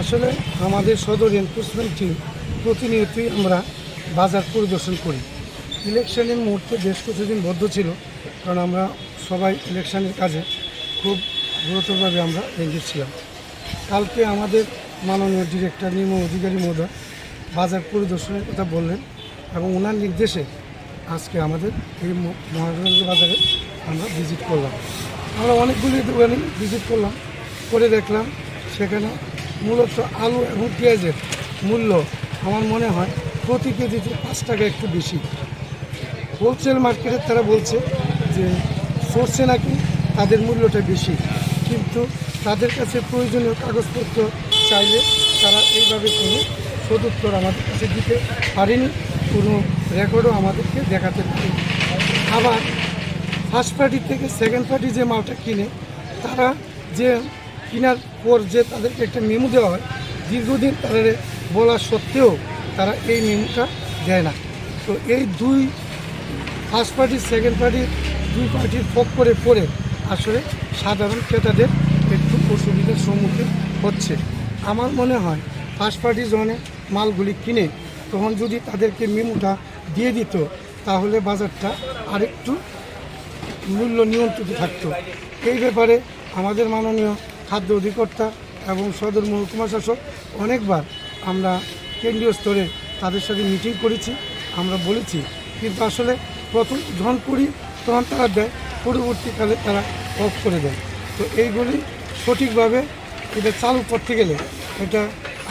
আসলে আমাদের সদর এনফোর্সমেন্ট টিম প্রতিনিয়তই আমরা বাজার পরিদর্শন করি। ইলেকশনের মুহূর্তে বেশ কিছুদিন বদ্ধ ছিল, কারণ আমরা সবাই ইলেকশনের কাজে খুব গুরুতরভাবে আমরা এগিয়ে ছিলাম। কালকে আমাদের মাননীয় ডিরেক্টর নির্ম অধিকারী মহোদয় বাজার পরিদর্শনের কথা বললেন এবং ওনার নির্দেশে আজকে আমাদের এই ম- মহারাজগঞ্জ বাজারে আমরা ভিজিট করলাম। আমরা অনেকগুলি দোকানে ভিজিট করলাম, করে দেখলাম, সেখানে মূলত আলু এবং পেঁয়াজের মূল্য আমার মনে হয় প্রতি কেজিতে পাঁচ টাকা একটু বেশি। হোলসেল মার্কেটে তারা বলছে যে সোর্সে নাকি তাদের মূল্যটা বেশি। কিন্তু তাদের কাছে প্রয়োজনীয় কাগজপত্র চাইলে তারা এইভাবে কোনো সদুত্তর আমাদের কাছে দিতে পারেনি, কোনো রেকর্ডও আমাদেরকে দেখাতে পারেনি। আবার ফার্স্ট পার্টি থেকে সেকেন্ড পার্টি যে মালটা কিনে, তারা যে কেনার পর যে তাদেরকে একটা মেমো দেওয়া হয়, দীর্ঘদিন তাদের বলা সত্ত্বেও তারা এই মেমোটা দেয় না। তো এই দুই ফার্স্ট পার্টি, সেকেন্ড পার্টি, দুই পার্টির পক্ষ করে পড়ে আসলে সাধারণ ক্রেতাদের একটু অসুবিধার সম্মুখীন হচ্ছে। আমার মনে হয় ফার্স্ট পার্টি যখন মালগুলি কিনে তখন যদি তাদেরকে মেমোটা দিয়ে দিত, তাহলে বাজারটা আরেকটু মূল্য নিয়ন্ত্রিত থাকতো। এই ব্যাপারে আমাদের মাননীয় খাদ্য অধিকর্তা এবং সদর মহকুমা শাসক অনেকবার আমরা কেন্দ্রীয় স্তরে তাদের সাথে মিটিং করেছি, আমরা বলেছি। কিন্তু আসলে প্রথম যখন করি তখন তারা দেয়, পরবর্তীকালে তারা অফ করে দেয়। তো এইগুলি সঠিকভাবে এটা চালু করতে গেলে এটা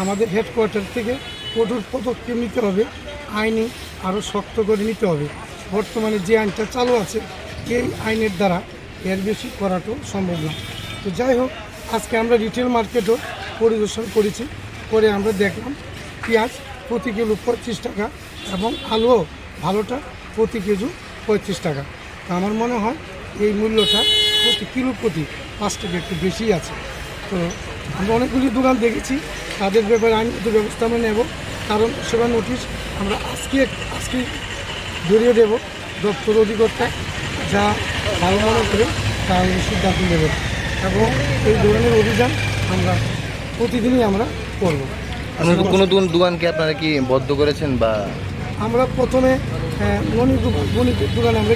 আমাদের হেডকোয়ার্টার থেকে কঠোর পদক্ষেপ নিতে হবে, আইনি আরও শক্ত করে নিতে হবে। বর্তমানে যে আইনটা চালু আছে, এই আইনের দ্বারা এর বেশি করাটাও সম্ভব না। তো যাই হোক, আজকে আমরা রিটেল মার্কেটও পরিদর্শন করেছি করে আমরা দেখলাম পেঁয়াজ প্রতি কিলো পঁচিশ টাকা এবং আলুও ভালোটা প্রতি কেজি পঁয়ত্রিশ টাকা। তো আমার মনে হয় এই মূল্যটা প্রতি কিলো প্রতি পাঁচ টাকা একটু বেশি আছে। তো আমরা অনেকগুলি দোকান দেখেছি, তাদের ব্যাপারে আইনগত ব্যবস্থা আমরা নেব। কারণ সেবা নোটিশ আমরা আজকে আজকে ধরিয়ে দেব দপ্তর অধিকর্তা যা ভালো মনে করে তা আমরা সিদ্ধান্ত নেব। এবং এই ধরনের অভিযান আমরা প্রতিদিনই আমরা করব। কোনো দোকান দোকানকে আপনারা কি বদ্ধ করেছেন বা আমরা প্রথমে গণিত দোকান- গণিতের দোকানে আমরা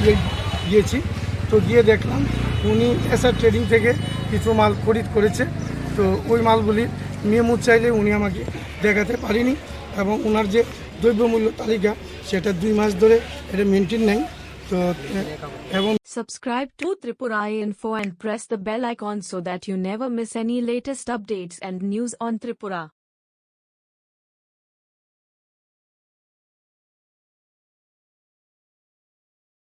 গিয়েছি। তো গিয়ে দেখলাম উনি এসআর ট্রেডিং থেকে কিছু মাল খরিদ করেছে। তো ওই মালগুলি মেমো চাইলে উনি আমাকে দেখাতে পারেনি এবং ওনার যে দ্রব্যমূল্য তালিকা সেটা দুই মাস ধরে এটা মেনটেন নেই। তো আহ, এবং Subscribe to Tripura Info and press the bell icon so that you never miss any latest updates and news on Tripura.